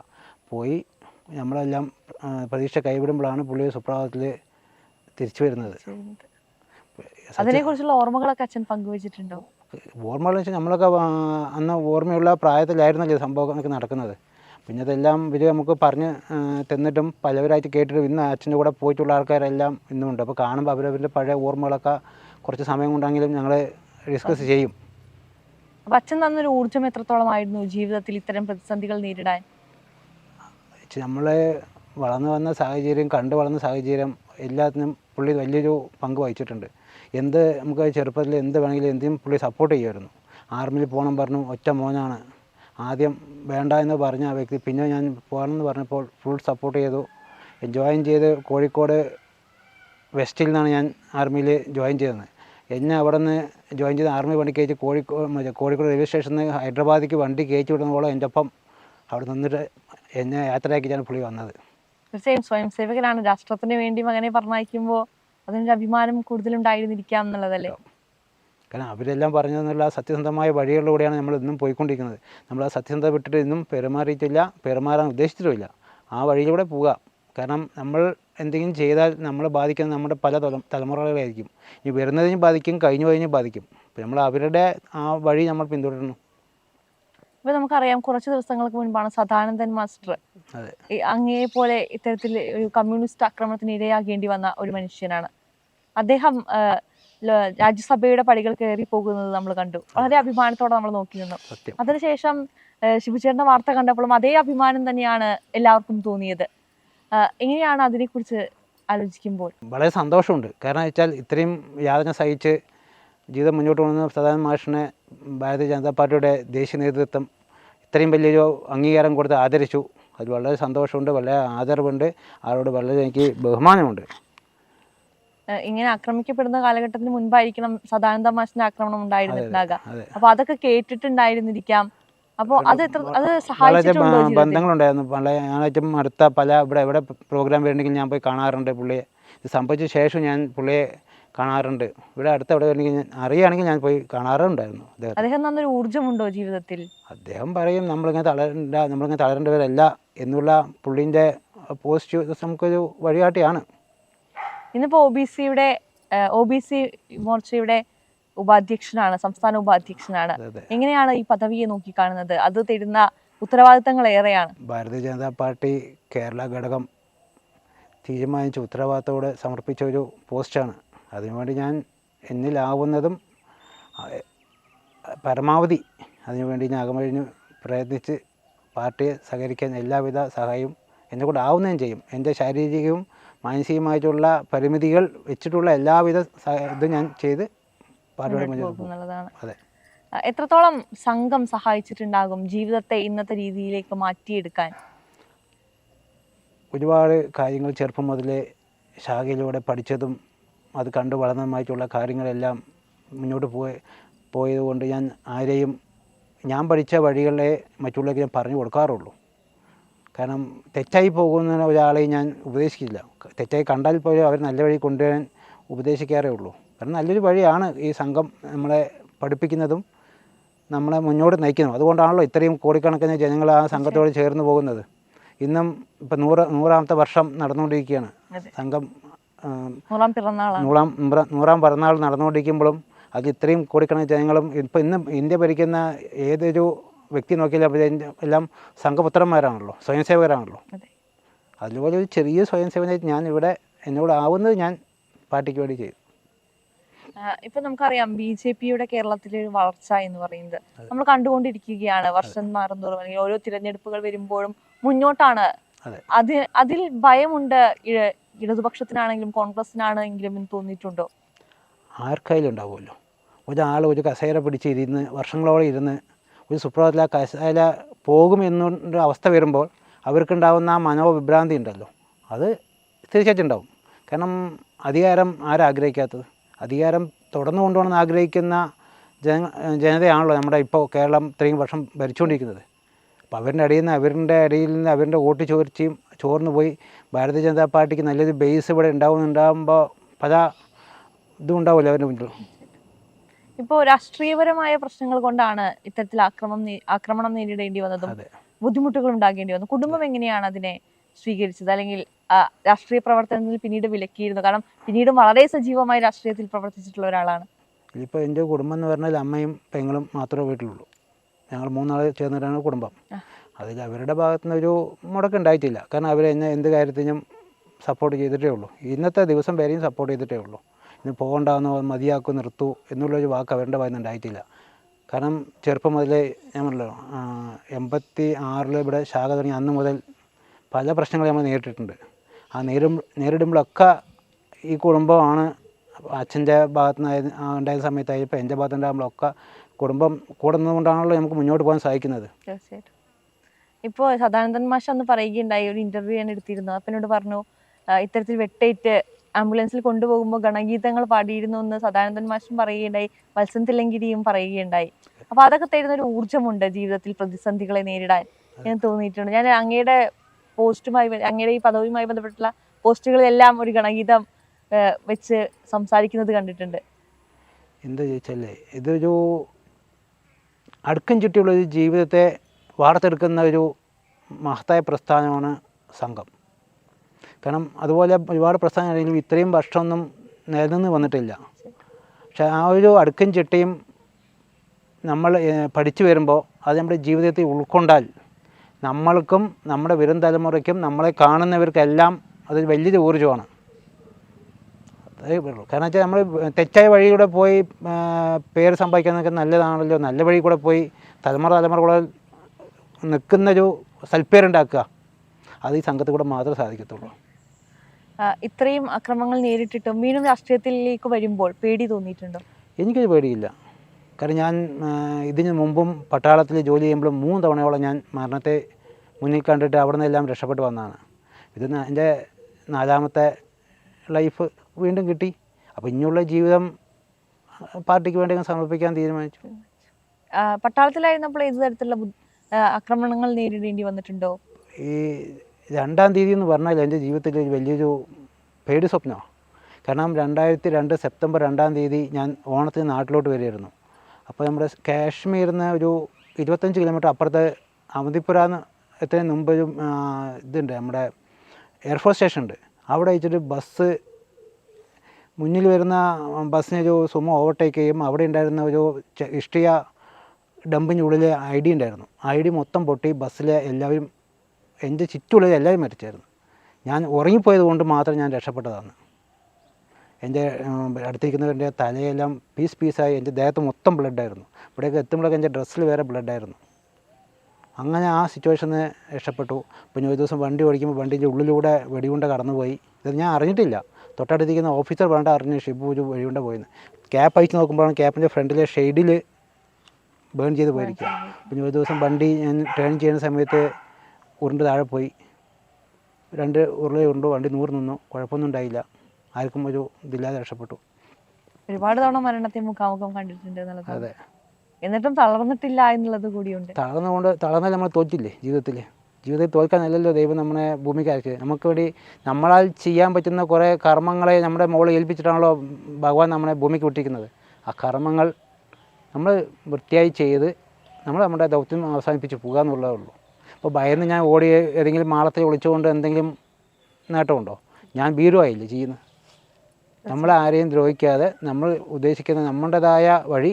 പോയി നമ്മളെല്ലാം പ്രതീക്ഷ കൈവിടുമ്പോഴാണ് പുള്ളി സുപ്രഭാതത്തിൽ തിരിച്ചു വരുന്നത്. അതിനെ ഓർമ്മകളൊക്കെ അച്ഛൻ പങ്കുവച്ചിട്ടുണ്ടോ? ഓർമ്മകൾ വെച്ചാൽ നമ്മളൊക്കെ അന്ന് ഓർമ്മയുള്ള പ്രായത്തിലായിരുന്നല്ലോ ഈ സംഭവമൊക്കെ നടക്കുന്നത്. പിന്നെ അതെല്ലാം ഇവർ നമുക്ക് പറഞ്ഞ് തന്നിട്ടും പലവരായിട്ട് കേട്ടിട്ടും ഇന്ന് അച്ഛന്റെ കൂടെ പോയിട്ടുള്ള ആൾക്കാരെല്ലാം ഇന്നുമുണ്ട്. അപ്പോൾ കാണുമ്പോൾ അവരവരുടെ പഴയ ഓർമ്മകളൊക്കെ കുറച്ച് സമയം കൊണ്ടെങ്കിലും ഞങ്ങൾ ഡിസ്കസ് ചെയ്യും. അപ്പം അച്ഛൻ തന്നൊരു ഊർജം എത്രത്തോളമായിരുന്നു ജീവിതത്തിൽ ഇത്തരം പ്രതിസന്ധികൾ നേരിടാൻ? നമ്മൾ വളർന്നു വന്ന സാഹചര്യം കണ്ടു വളർന്ന സാഹചര്യം എല്ലാത്തിനും പുള്ളി വലിയൊരു പങ്ക് വഹിച്ചിട്ടുണ്ട്. എന്ത് നമുക്ക് ചെറുപ്പത്തിൽ എന്ത് വേണമെങ്കിലും എന്തിനും പുള്ളി സപ്പോർട്ട് ചെയ്യുമായിരുന്നു. ആർമിയിൽ പോകണം പറഞ്ഞു ഒറ്റ മോനാണ്. ആദ്യം വേണ്ട എന്ന് പറഞ്ഞ ആ വ്യക്തി പിന്നെ ഞാൻ പോകണമെന്ന് പറഞ്ഞപ്പോൾ ഫുൾ സപ്പോർട്ട് ചെയ്തു. ജോയിൻ ചെയ്ത് കോഴിക്കോട് വെസ്റ്റിൽ നിന്നാണ് ഞാൻ ആർമിയിൽ ജോയിൻ ചെയ്തത്. എന്നെ അവിടെ നിന്ന് ജോയിൻ ചെയ്ത് ആർമി വണ്ടി കയറ്റി കോഴിക്കോട് കോഴിക്കോട് റെയിൽവേ സ്റ്റേഷനിൽ നിന്ന് ഹൈദരാബാദിലേക്ക് വണ്ടി കയറ്റി വിടുന്നതോളം എന്റെ ഒപ്പം അവിടെ നിന്നിട്ട് എന്നെ യാത്രയാക്കിയാണ് പുള്ളി വന്നത്. തീർച്ചയായും സ്വയം സേവകനാണ് രാഷ്ട്രത്തിന് വേണ്ടി മകനെ പറഞ്ഞയക്കുമ്പോൾ അതിനൊരു അഭിമാനം കൂടുതലുണ്ടായിരുന്നിരിക്കാം എന്നുള്ളതല്ലേ? കാരണം അവരെല്ലാം പറഞ്ഞതെന്നുള്ള സത്യസന്ധമായ വഴികളിലൂടെയാണ് നമ്മൾ ഇന്നും പോയിക്കൊണ്ടിരിക്കുന്നത്. നമ്മൾ ആ സത്യസന്ധത വിട്ടിട്ട് ഇന്നും പെരുമാറിയിട്ടില്ല പെരുമാറാൻ ഉദ്ദേശിച്ചിട്ടുമില്ല. ആ വഴിയിലൂടെ പോവുക. കാരണം നമ്മൾ എന്തെങ്കിലും ചെയ്താൽ നമ്മളെ ബാധിക്കുന്നത് നമ്മുടെ പല തല തലമുറകളായിരിക്കും. ഈ വരുന്നതിന് ബാധിക്കും കഴിഞ്ഞു കഴിഞ്ഞ് ബാധിക്കും. നമ്മൾ അവരുടെ ആ വഴി നമ്മൾ പിന്തുടരുന്നു. ഇപ്പൊ നമുക്കറിയാം കുറച്ച് ദിവസങ്ങൾക്ക് മുൻപാണ് സദാനന്ദൻ മാസ്റ്റർ അങ്ങേ പോലെ ഇത്തരത്തിൽ ഒരു കമ്മ്യൂണിസ്റ്റ് ആക്രമണത്തിന് ഇരയാകേണ്ടി വന്ന ഒരു മനുഷ്യനാണ്. അദ്ദേഹം രാജ്യസഭയുടെ പടികൾ കയറി പോകുന്നത് നമ്മൾ കണ്ടു. വളരെ അഭിമാനത്തോടെ നമ്മൾ നോക്കി നിന്നു. അതിനുശേഷം ശിവചേരന്റെ ശിവചേട്ടന്റെ വാർത്ത കണ്ടപ്പോഴും അതേ അഭിമാനം തന്നെയാണ് എല്ലാവർക്കും തോന്നിയത്. എങ്ങനെയാണ് അതിനെക്കുറിച്ച് ആലോചിക്കുമ്പോൾ? വളരെ സന്തോഷമുണ്ട്. കാരണം വെച്ചാൽ ഇത്രയും യാതന സഹിച്ച് ജീവിതം മുന്നോട്ട് കൊണ്ടുവന്ന സദാനന്ദ മാഷിനെ ഭാരതീയ ജനതാ പാർട്ടിയുടെ ദേശീയ നേതൃത്വം ഇത്രയും വലിയൊരു അംഗീകാരം കൊടുത്ത് ആദരിച്ചു. അത് വളരെ സന്തോഷമുണ്ട് വളരെ ആദരവുണ്ട്. അവരോട് വളരെ എനിക്ക് ബഹുമാനമുണ്ട്. ഇങ്ങനെ ആക്രമിക്കപ്പെടുന്ന കാലഘട്ടത്തിന് മുൻപായിരിക്കണം സദാനന്ദ മാഷിന്റെ ആക്രമണം ഉണ്ടായിരുന്നിട്ടുണ്ടാകുക അപ്പൊ അതൊക്കെ കേട്ടിട്ടുണ്ടായിരുന്നിരിക്കാം. അപ്പൊ അത് എത്ര അത് സഹായിച്ചിട്ടുണ്ടോ ബന്ധങ്ങളുണ്ടായിരുന്നു. വളരെ ഞാനേറ്റവും അടുത്ത പല ഇവിടെ എവിടെ പ്രോഗ്രാം വേണമെങ്കിൽ ഞാൻ പോയി കാണാറുണ്ട് പുള്ളിയെ. ഇത് സംഭവിച്ച ശേഷം ഞാൻ പുള്ളിയെ കാണാറുണ്ട്. ഇവിടെ അടുത്ത് എവിടെ ഞാൻ അറിയുകയാണെങ്കിൽ ഞാൻ പോയി കാണാറുണ്ടായിരുന്നു. അദ്ദേഹം നല്ലൊരു ഊർജമുണ്ടോ ജീവിതത്തിൽ? അദ്ദേഹം പറയും നമ്മളിങ്ങനെ തളരണ്ട നമ്മളിങ്ങനെ തളരേണ്ടവരല്ല എന്നുള്ള പുള്ളിന്റെ പോസിറ്റീവ് നമുക്കൊരു വഴികാട്ടിയാണ്. ഇന്നിപ്പോൾ ഒ ബി സിയുടെ ഒ ബി സി മോർച്ചയുടെ ഉപാധ്യക്ഷനാണ് സംസ്ഥാന ഉപാധ്യക്ഷനാണ്. എങ്ങനെയാണ് ഈ പദവിയെ നോക്കി കാണുന്നത് അത് തരുന്ന ഉത്തരവാദിത്തങ്ങൾ ഏറെയാണ്. ഭാരതീയ ജനതാ പാർട്ടി കേരള ഘടകം തീരുമാനിച്ച ഉത്തരവാദിത്തോടെ സമർപ്പിച്ച ഒരു പോസ്റ്റാണ്. അതിനുവേണ്ടി ഞാൻ എന്നിലാവുന്നതും പരമാവധി അതിനുവേണ്ടി ഞാൻ അകമഴിഞ്ഞ് പ്രയത്നിച്ച് പാർട്ടിയെ സഹകരിക്കാൻ എല്ലാവിധ സഹായവും എന്നെ കൊണ്ട് ആവുന്നതും ചെയ്യും. എന്റെ ശാരീരികവും മാനസികമായിട്ടുള്ള പരിമിതികൾ വെച്ചിട്ടുള്ള എല്ലാവിധ ഇതും ഞാൻ ചെയ്ത് പാർട്ടിയുടെ അതെ. എത്രത്തോളം സംഘം സഹായിച്ചിട്ടുണ്ടാകും ജീവിതത്തെ ഇന്നത്തെ രീതിയിലേക്ക് മാറ്റിയെടുക്കാൻ? ഒരുപാട് കാര്യങ്ങൾ ചെറുപ്പം മുതലേ ശാഖയിലൂടെ പഠിച്ചതും അത് കണ്ട് വളർന്നതുമായിട്ടുള്ള കാര്യങ്ങളെല്ലാം മുന്നോട്ട് പോയി പോയതുകൊണ്ട് ഞാൻ ആരെയും ഞാൻ പഠിച്ച വഴികളെ മറ്റുള്ളവർക്ക് ഞാൻ പറഞ്ഞു കൊടുക്കാറുള്ളൂ. കാരണം തെറ്റായി പോകുന്ന ഒരാളെ ഞാൻ ഉപദേശിക്കില്ല. തെറ്റായി കണ്ടാൽ പോലും അവർ നല്ല വഴി കൊണ്ടുവരാൻ ഉപദേശിക്കാറേ ഉള്ളൂ. കാരണം നല്ലൊരു വഴിയാണ് ഈ സംഘം നമ്മളെ പഠിപ്പിക്കുന്നതും നമ്മളെ മുന്നോട്ട് നയിക്കുന്നതും. അതുകൊണ്ടാണല്ലോ ഇത്രയും കോടിക്കണക്കിന് ജനങ്ങൾ ആ സംഘത്തോട് ചേർന്ന് പോകുന്നത്. ഇന്നും ഇപ്പം നൂറ് നൂറാമത്തെ വർഷം നടന്നുകൊണ്ടിരിക്കുകയാണ്. സംഘം നൂറാം പിറന്നാളാണ് നൂറാം നൂറാം- പിറന്നാൾ നടന്നുകൊണ്ടിരിക്കുമ്പോഴും അത് ഇത്രയും കോടിക്കണക്കിന് ജനങ്ങളും ഇപ്പം ഇന്ന് ഇന്ത്യ ഭരിക്കുന്ന ഏതൊരു വ്യക്തി നോക്കിയാലും എല്ലാം സംഘപുത്രന്മാരാണല്ലോ സ്വയം സേവകരാണല്ലോ അതെ. അതുപോലെ ഒരു ചെറിയ സ്വയം സേവനായിട്ട് ഞാൻ ഇവിടെ എന്നോട് ആവുന്നത് ഞാൻ പാർട്ടിക്ക് വേണ്ടി ചെയ്തു. ഇപ്പൊ നമുക്കറിയാം ബി ജെ പിയുടെ കേരളത്തിലെ ഒരു വളർച്ച എന്ന് പറയുന്നത് നമ്മൾ കണ്ടുകൊണ്ടിരിക്കുകയാണ്. വർഷം മാറുന്നതോറും അല്ലെങ്കിൽ ഓരോ തിരഞ്ഞെടുപ്പുകൾ വരുമ്പോഴും മുന്നോട്ടാണ്. അതെ. അത് അതിൽ ഭയമുണ്ട് ഇടതുപക്ഷത്തിനാണെങ്കിലും കോൺഗ്രസിനാണെങ്കിലും എന്ന് തോന്നിയിട്ടുണ്ടോ? ആർക്കായാലും ഉണ്ടാവുമല്ലോ ഒരാൾ ഒരു കസേര പിടിച്ച് ഇരുന്ന് വർഷങ്ങളോളം ഇരുന്ന് ഒരു സുപ്രഭാതത്തിൽ ആ കസേര പോകുമെന്നൊരു അവസ്ഥ വരുമ്പോൾ അവർക്കുണ്ടാവുന്ന ആ മനോവിഭ്രാന്തി ഉണ്ടല്ലോ. അത് തീർച്ചയായിട്ടും കാരണം അധികാരം ആരാഗ്രഹിക്കാത്തത്? അധികാരം തുടർന്നു കൊണ്ടുപോകണമെന്ന് ആഗ്രഹിക്കുന്ന ജന ജനതയാണല്ലോ നമ്മുടെ ഇപ്പോൾ കേരളം ഇത്രയും വർഷം ഭരിച്ചുകൊണ്ടിരിക്കുന്നത്. അപ്പോൾ അവരുടെ ഇടയിൽ നിന്ന് അവരുടെ ഇടയിൽ നിന്ന് അവരുടെ വോട്ട് ചോർച്ചയും ചോർന്നു പോയി ഭാരതീയ ജനതാ പാർട്ടിക്ക് നല്ലൊരു ബേസ് ഇവിടെ ഉണ്ടാവുന്നുണ്ടാകുമ്പോൾ പല ഇതും ഉണ്ടാവില്ല അവരുടെ മുന്നിൽ. ഇപ്പോൾ രാഷ്ട്രീയപരമായ പ്രശ്നങ്ങൾ കൊണ്ടാണ് ഇത്തരത്തിൽ ആക്രമണം ആക്രമണം നേരിടേണ്ടി വന്നതും ബുദ്ധിമുട്ടുകൾ ഉണ്ടാകേണ്ടി വന്നു. കുടുംബം എങ്ങനെയാണ് അതിനെ സ്വീകരിച്ചത്? അല്ലെങ്കിൽ രാഷ്ട്രീയ പ്രവർത്തനത്തിൽ പിന്നീട് വിലക്കിയിരുന്നു. കാരണം പിന്നീടും വളരെ സജീവമായി രാഷ്ട്രീയത്തിൽ പ്രവർത്തിച്ചിട്ടുള്ള ഒരാളാണ്. ഇപ്പോൾ എന്റെ കുടുംബം എന്ന് പറഞ്ഞാൽ അമ്മയും പെങ്ങളും മാത്രമേ വീട്ടിലുള്ളൂ. ഞങ്ങൾ മൂന്നാൾ ചേർന്നിട്ടാണ് കുടുംബം. അതിൽ അവരുടെ ഭാഗത്തു നിന്നൊരു മുടക്കുണ്ടായിട്ടില്ല കാരണം എന്നെ എന്ത് കാര്യത്തിനും സപ്പോർട്ട് ചെയ്തിട്ടേ ഉള്ളൂ. ഇന്നത്തെ ദിവസം വരെയും സപ്പോർട്ട് ചെയ്തിട്ടേ ഉള്ളൂ. ഇന്ന് പോകണ്ടാന്നോ മതിയാക്കും നിർത്തൂ എന്നുള്ളൊരു വാക്ക് അവരുടെ ഭാഗത്ത് ഉണ്ടായിട്ടില്ല. കാരണം ചെറുപ്പം മുതലേ ഞാൻ പറഞ്ഞല്ലോ എൺപത്തി ആറിൽ ഇവിടെ ശാഖ തുടങ്ങി അന്ന് മുതൽ പല പ്രശ്നങ്ങൾ നമ്മൾ നേരിട്ടിട്ടുണ്ട്. ആ നേരിടും നേരിടുമ്പോഴൊക്കെ ഈ കുടുംബമാണ് അച്ഛന്റെ ഭാഗത്ത് നിന്ന് ഉണ്ടായ സമയത്തായപ്പോൾ എന്റെ ഭാഗത്തുണ്ടാകുമ്പോഴൊക്കെ കുടുംബം കൂടുന്നതുകൊണ്ടാണല്ലോ നമുക്ക് മുന്നോട്ട് പോകാൻ സാധിക്കുന്നത്. ഇപ്പോൾ സദാനന്ദൻ മാഷ് അന്ന് പറയുകയുണ്ടായി ഒരു ഇന്റർവ്യൂ ഞാൻ എടുത്തിരുന്നു. അപ്പം എന്നോട് പറഞ്ഞു ഇത്തരത്തിൽ വെട്ടേറ്റ് ആംബുലൻസിൽ കൊണ്ടുപോകുമ്പോൾ ഗണഗീതങ്ങൾ പാടിയിരുന്നു എന്ന് സദാനന്ദൻ മാഷും പറയുകയുണ്ടായി വത്സൻ തില്ലങ്കിരിയും പറയുകയുണ്ടായി. അപ്പൊ അതൊക്കെ തരുന്ന ഒരു ഊർജമുണ്ട് ജീവിതത്തിൽ പ്രതിസന്ധികളെ നേരിടാൻ. എന്ന് തോന്നിയിട്ടുണ്ട്. ഞാൻ അങ്ങയുടെ പോസ്റ്റുമായി അങ്ങയുടെ ഈ പദവിയുമായി ബന്ധപ്പെട്ടുള്ള പോസ്റ്റുകളിലെല്ലാം ഒരു ഗണഗീതം വെച്ച് സംസാരിക്കുന്നത് കണ്ടിട്ടുണ്ട്. എന്താ ചോദിച്ചാലേ ഇതൊരു അടുക്കും ചുറ്റിയുള്ള ഒരു ജീവിതത്തെ വാർത്തെടുക്കുന്ന ഒരു മഹത്തായ പ്രസ്ഥാനമാണ് സംഘം. കാരണം അതുപോലെ ഒരുപാട് പ്രസ്ഥാനമാണെങ്കിലും ഇത്രയും വർഷമൊന്നും നിലനിന്ന് വന്നിട്ടില്ല. പക്ഷെ ആ ഒരു അടുക്കും ചിട്ടയും നമ്മൾ പഠിച്ചു വരുമ്പോൾ അത് നമ്മുടെ ജീവിതത്തിൽ ഉൾക്കൊണ്ടാൽ നമ്മൾക്കും നമ്മുടെ വരും തലമുറയ്ക്കും നമ്മളെ കാണുന്നവർക്കെല്ലാം അതൊരു വലിയൊരു ഊർജമാണ്. അതേ ഉള്ളൂ. കാരണം വെച്ചാൽ നമ്മൾ തെറ്റായ വഴിയിലൂടെ പോയി പേര് സമ്പാദിക്കാനൊക്കെ നല്ലതാണല്ലോ. നല്ല വഴി കൂടെ പോയി തലമുറ തലമുറ കൂടെ നിൽക്കുന്നൊരു സൽപ്പേരുണ്ടാക്കുക അത് ഈ സംഘത്തിൽ കൂടെ മാത്രമേ സാധിക്കത്തുള്ളൂ. ഇത്രയും അക്രമങ്ങൾ നേരിട്ടിട്ടും വീണ്ടും രാഷ്ട്രീയത്തിലേക്ക് വരുമ്പോൾ പേടി തോന്നിയിട്ടുണ്ടോ? എനിക്കൊരു പേടിയില്ല. കാരണം ഞാൻ ഇതിന് മുമ്പും പട്ടാളത്തിൽ ജോലി ചെയ്യുമ്പോൾ മൂന്ന് തവണയോളം ഞാൻ മരണത്തെ മുന്നിൽ കണ്ടിട്ട് അവിടെ നിന്നെല്ലാം രക്ഷപ്പെട്ട് വന്നതാണ്. ഇത് എന്റെ നാലാമത്തെ ലൈഫ് വീണ്ടും കിട്ടി. അപ്പോൾ ഇനിയുള്ള ജീവിതം പാർട്ടിക്ക് വേണ്ടി ഞാൻ സമർപ്പിക്കാൻ തീരുമാനിച്ചു. പട്ടാളത്തിലായിരുന്നപ്പോൾ ഏത് തരത്തിലുള്ള ആക്രമണങ്ങൾ നേരിടേണ്ടി വന്നിട്ടുണ്ടോ? ഈ രണ്ടാം തീയതി എന്ന് പറഞ്ഞാൽ എന്റെ ജീവിതത്തിൽ ഒരു വലിയൊരു പേടി സ്വപ്നമാണ്. കാരണം രണ്ടായിരത്തി രണ്ട് സെപ്റ്റംബർ രണ്ടാം തീയതി ഞാൻ ഓണത്തിന് നാട്ടിലോട്ട് വരികയായിരുന്നു. അപ്പോൾ നമ്മുടെ കാശ്മീരിൽ നിന്ന് ഒരു ഇരുപത്തഞ്ച് കിലോമീറ്റർ അപ്പുറത്തെ അവന്തിപ്പുര എത്തുന്നതിന് മുമ്പ് ഒരു ഇതുണ്ട്. നമ്മുടെ എയർഫോഴ്സ് സ്റ്റേഷൻ ഉണ്ട്. അവിടെ വെച്ചിട്ട് ബസ് മുന്നിൽ വരുന്ന ബസ്സിനൊരു സുമ ഓവർടേക്ക് ചെയ്യും. അവിടെ ഉണ്ടായിരുന്ന ഒരു ഇഷ്ടിക ഡമ്പിന്റെ ഉള്ളിൽ ഐ ഡി ഉണ്ടായിരുന്നു. ഐ ഡി മൊത്തം പൊട്ടി ബസ്സിലെ എല്ലാവരും എന്റെ ചുറ്റുമുള്ള എല്ലാവരും മരിച്ചായിരുന്നു. ഞാൻ ഉറങ്ങിപ്പോയത് കൊണ്ട് മാത്രം ഞാൻ രക്ഷപ്പെട്ടതാണ്. എന്റെ അടുത്തിരിക്കുന്നവരുടെ തലയെല്ലാം പീസ് പീസായി എന്റെ ദേഹത്ത് മൊത്തം ബ്ലഡായിരുന്നു ഇവിടേക്ക് എത്തുമ്പോഴൊക്കെ എന്റെ ഡ്രസ്സിൽ വേറെ ബ്ലഡായിരുന്നു അങ്ങനെ ആ സിറ്റുവേഷനിൽ നിന്ന് രക്ഷപ്പെട്ടു. പിന്നെ ഒരു ദിവസം വണ്ടി ഓടിക്കുമ്പോൾ വണ്ടിന്റെ ഉള്ളിലൂടെ വെടിയുണ്ട കടന്നുപോയി. ഇത് ഞാൻ അറിഞ്ഞിട്ടില്ല. തൊട്ടടുത്തിരിക്കുന്ന ഓഫീസർ വേണ്ട അറിഞ്ഞ് ഷിബു ഒരു വെടിയുണ്ട പോയിന്ന്. ക്യാപ്പ് അയച്ച് നോക്കുമ്പോഴാണ് ക്യാപ്പിന്റെ ഫ്രണ്ടിലെ ഷെയ്ഡിൽ ബേൺ ചെയ്ത് പോയിരിക്കുക. പിന്നെ ഒരു ദിവസം വണ്ടി ഞാൻ ടേൺ ചെയ്യുന്ന സമയത്ത് ഉരുണ്ട് താഴെ പോയി. രണ്ട് ഉരുളേ ഉരുണ്ടു വണ്ടി നൂറ് നിന്നു. കുഴപ്പമൊന്നും ഉണ്ടായില്ല. ആർക്കും ഒരു ഇതില്ലാതെ രക്ഷപ്പെട്ടു. ഒരുപാട് തവണ മരണത്തെ മുഖാമുഖം കണ്ടിട്ടുണ്ട് എന്നുള്ളത് അതെ. എന്നിട്ടും തളർന്നിട്ടില്ല എന്നുള്ളത് കൂടിയുണ്ട്. തളർന്നുകൊണ്ട് തളർന്നാൽ നമ്മൾ തോറ്റില്ലേ ജീവിതത്തിൽ ജീവിതത്തിൽ തോൽക്കാനല്ലല്ലോ ദൈവം നമ്മളെ ഭൂമിക്കാർക്ക്. നമുക്ക് വേണ്ടി നമ്മളാൽ ചെയ്യാൻ പറ്റുന്ന കുറേ കർമ്മങ്ങളെ നമ്മുടെ മുകളിൽ ഏൽപ്പിച്ചിട്ടാണല്ലോ ഭഗവാൻ നമ്മളെ ഭൂമിക്ക് വിട്ടിരിക്കുന്നത്. ആ കർമ്മങ്ങൾ നമ്മൾ വൃത്തിയായി ചെയ്ത് നമ്മൾ നമ്മുടെ ദൗത്യം അവസാനിപ്പിച്ച് പോകുക എന്നുള്ളതേ ഉള്ളൂ. അപ്പോൾ ഭയന്ന് ഞാൻ ഓടി ഏതെങ്കിലും മാളത്തിൽ ഒളിച്ചുകൊണ്ട് എന്തെങ്കിലും നേട്ടമുണ്ടോ? ഞാൻ ഭീരുവായില്ലേ ചെയ്യുന്നത് നമ്മൾ ആരെയും ദ്രോഹിക്കാതെ നമ്മൾ ഉദ്ദേശിക്കുന്ന നമ്മുടേതായ വഴി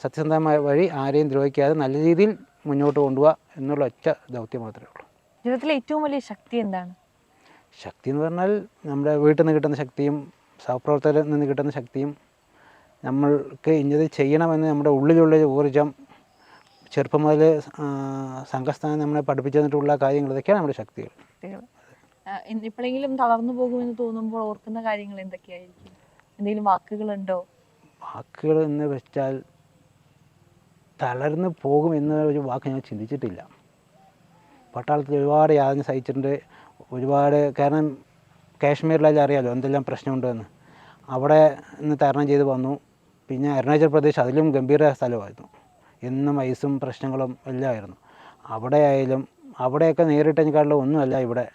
സത്യസന്ധമായ വഴി ആരെയും ദ്രോഹിക്കാതെ നല്ല രീതിയിൽ മുന്നോട്ട് കൊണ്ടുപോകുക എന്നുള്ള ഒറ്റ ദൗത്യം മാത്രമേ ഉള്ളൂ. ജീവിതത്തിലെ ഏറ്റവും വലിയ ശക്തി എന്താണ്? ശക്തി എന്ന് പറഞ്ഞാൽ നമ്മുടെ വീട്ടിൽ നിന്ന് കിട്ടുന്ന ശക്തിയും സഹപ്രവർത്തകരിൽ നിന്ന് കിട്ടുന്ന ശക്തിയും നമ്മൾക്ക് ഇന്നത് ചെയ്യണമെന്ന് നമ്മുടെ ഉള്ളിലുള്ള ഊർജം ചെറുപ്പം മുതൽ സംഘസ്ഥാനം നമ്മളെ പഠിപ്പിച്ചു തന്നിട്ടുള്ള കാര്യങ്ങൾ ഇതൊക്കെയാണ് നമ്മുടെ ശക്തികൾ. എപ്പോഴെങ്കിലും തളർന്നു പോകുമെന്ന് തോന്നുമ്പോൾ ഓർക്കുന്ന കാര്യങ്ങൾ എന്തൊക്കെയായിരിക്കും? എന്തെങ്കിലും വാക്കുകളുണ്ടോ? വാക്കുകൾ എന്ന് വെച്ചാൽ തളർന്നു പോകും എന്ന ഒരു വാക്ക് ഞാൻ ചിന്തിച്ചിട്ടില്ല. പട്ടാളത്തിൽ ഒരുപാട് യാതന സഹിച്ചിട്ടുണ്ട്. ഒരുപാട് കാരണം കാശ്മീരിലെല്ലാം അറിയാമല്ലോ എന്തെല്ലാം പ്രശ്നമുണ്ടെന്ന്. അവിടെ നിന്ന് തരണം ചെയ്ത് വന്നു. പിന്നെ അരുണാചൽ പ്രദേശ് അതിലും ഗംഭീര സ്ഥലമായിരുന്നു. എന്നും ഐസും പ്രശ്നങ്ങളും എല്ലാം ആയിരുന്നു അവിടെ ആയാലും അവിടെയൊക്കെ നേരിട്ടതിനെക്കാളും ഒന്നുമല്ല ഇവിടെ.